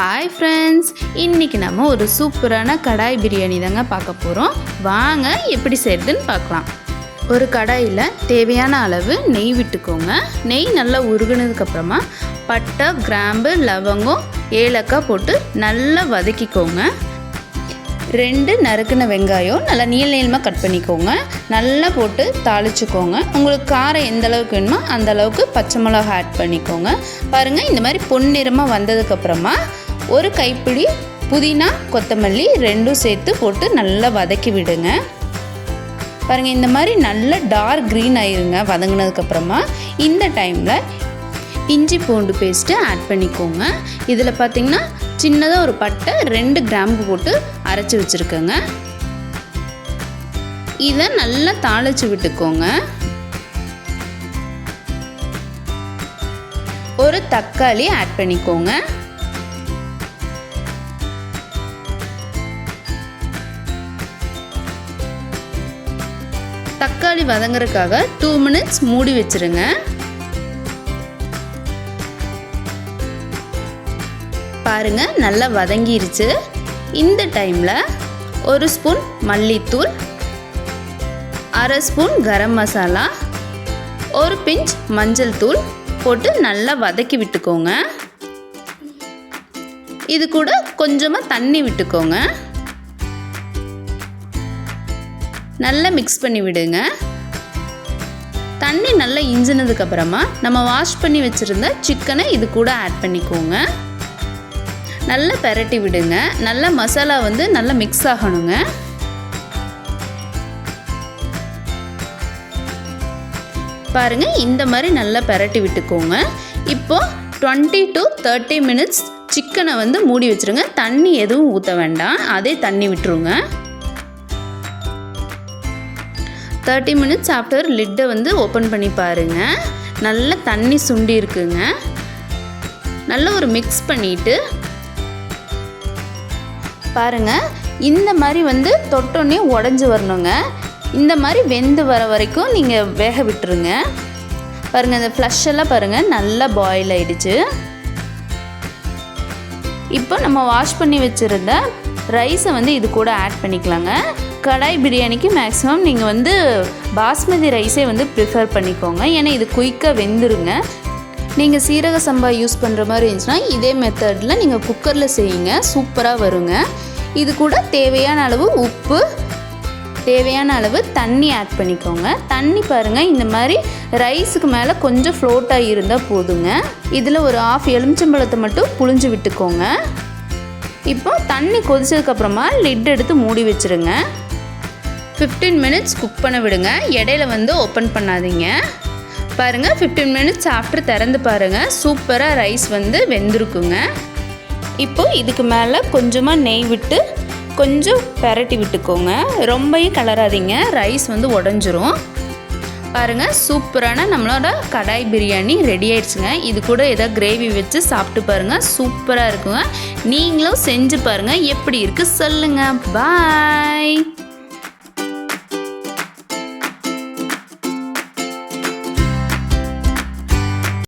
Hi friends இன்றைக்கி நம்ம ஒரு சூப்பரான கடாய் பிரியாணி தாங்க பார்க்க போகிறோம் வாங்க எப்படி செய்யுதுன்னு பார்க்கலாம். ஒரு கடாயில் தேவையான அளவு நெய் விட்டுக்கோங்க. நெய் நல்லா உருகுனதுக்கப்புறமா பட்டை கிராம்பு லவங்கம் ஏலக்காய் போட்டு நல்லா வதக்கிக்கோங்க. ரெண்டு நறுக்குன வெங்காயம் நல்லா நீள நீளமாக கட் பண்ணிக்கோங்க. நல்லா போட்டு தாளிச்சுக்கோங்க. உங்களுக்கு காரம் எந்த அளவுக்கு வேணுமோ அந்த அளவுக்கு பச்சை மிளகா ஆட் பண்ணிக்கோங்க. பாருங்கள் இந்த மாதிரி பொன்னிறமாக வந்ததுக்கப்புறமா ஒரு கைப்பிடி புதினா கொத்தமல்லி ரெண்டும் சேர்த்து போட்டு நல்லா வதக்கி விடுங்க. பாருங்கள் இந்த மாதிரி நல்ல டார்க் க்ரீன் ஆயிருங்க வதங்கினதுக்கப்புறமா இந்த டைமில் இஞ்சி பூண்டு பேஸ்ட்டு ஆட் பண்ணிக்கோங்க. இதில் பார்த்தீங்கன்னா சின்னதாக ஒரு பட்டை ரெண்டு கிராம்பு போட்டு அரைச்சி வச்சுருக்கோங்க. இதை நல்லா தாளித்து விட்டுக்கோங்க. ஒரு தக்காளி ஆட் பண்ணிக்கோங்க. தக்காளி வதங்குறதுக்காக டூ மினிட்ஸ் மூடி வச்சுருங்க. பாருங்க நல்லா வதங்கிருச்சு. இந்த டைமில் ஒரு ஸ்பூன் மல்லித்தூள் அரை ஸ்பூன் கரம் மசாலா ஒரு பிஞ்ச் மஞ்சள் தூள் போட்டு நல்லா வதக்கி விட்டுக்கோங்க. இது கூட கொஞ்சமாக தண்ணி விட்டுக்கோங்க. நல்லா மிக்ஸ் பண்ணி விடுங்க. தண்ணி நல்லா இஞ்சினதுக்கப்புறமா நம்ம வாஷ் பண்ணி வச்சுருந்த சிக்கனை இது கூட ஆட் பண்ணிக்கோங்க. நல்லா பெரட்டி விடுங்க. நல்லா மசாலா வந்து நல்லா மிக்ஸ் ஆகணுங்க. பாருங்க இந்த மாதிரி நல்லா பெரட்டி விட்டுக்கோங்க. இப்போ டுவெண்ட்டி டு தேர்ட்டி மினிட்ஸ் சிக்கனை வந்து மூடி வச்சுருங்க. தண்ணி எதுவும் ஊற்ற வேண்டாம். அதே தண்ணி விட்டுருங்க. தேர்ட்டி மினிட்ஸ் ஆஃப்டர் லிட்டை வந்து ஓப்பன் பண்ணி பாருங்கள் நல்ல தண்ணி சுண்டி இருக்குங்க. நல்ல ஒரு மிக்ஸ் பண்ணிவிட்டு பாருங்கள் இந்த மாதிரி வந்து தொட்டோன்னே உடஞ்சி வரணுங்க. இந்த மாதிரி வெந்து வர வரைக்கும் நீங்கள் வேக விட்டுருங்க. பாருங்கள் இந்த ஃப்ளஷ் எல்லாம் பாருங்கள் நல்லா பாயில் ஆகிடுச்சு இப்போ நம்ம வாஷ் பண்ணி வச்சுருந்த ரைஸை வந்து இது கூட ஆட் பண்ணிக்கலாங்க. கடாய் பிரியாணிக்கு மேக்ஸிமம் நீங்கள் வந்து பாஸ்மதி ரைஸே வந்து ப்ரிஃபர் பண்ணிக்கோங்க. ஏன்னா இது குயிக்காக வெந்துருங்க. நீங்கள் சீரக சம்பா யூஸ் பண்ணுற மாதிரி இருந்துச்சுன்னா இதே மெத்தடில் நீங்கள் குக்கரில் செய்யுங்க. சூப்பராக வருங்க. இது கூட தேவையான அளவு உப்பு தேவையான அளவு தண்ணி ஆட் பண்ணிக்கோங்க. தண்ணி பாருங்கள் இந்த மாதிரி ரைஸுக்கு மேலே கொஞ்சம் ஃப்ளோட்டாக இருந்தால் போதுங்க. இதில் ஒரு ஆஃப் எலுமிச்சம்பழத்தை மட்டும் புழிஞ்சு விட்டுக்கோங்க. இப்போ தண்ணி கொதிச்சதுக்கப்புறமா லிட் எடுத்து மூடி வச்சுருங்க. ஃபிஃப்டீன் மினிட்ஸ் குக் பண்ண விடுங்க. இடையில வந்து ஓப்பன் பண்ணாதீங்க. பாருங்கள் ஃபிஃப்டீன் மினிட்ஸ் ஆஃப்டர் திறந்து பாருங்கள் சூப்பராக ரைஸ் வந்து வெந்திருக்குங்க. இப்போது இதுக்கு மேலே கொஞ்சமாக நெய் விட்டு கொஞ்சம் பெரட்டி விட்டுக்கோங்க. ரொம்பையும் கலராதீங்க. ரைஸ் வந்து உடஞ்சிரும். பாருங்கள் சூப்பரான நம்மளோட கடாய் பிரியாணி ரெடி ஆயிடுச்சுங்க. இது கூட ஏதாவது கிரேவி வச்சு சாப்பிட்டு பாருங்கள் சூப்பராக இருக்குங்க. நீங்களும் செஞ்சு பாருங்கள் எப்படி இருக்குது சொல்லுங்கள் பாய்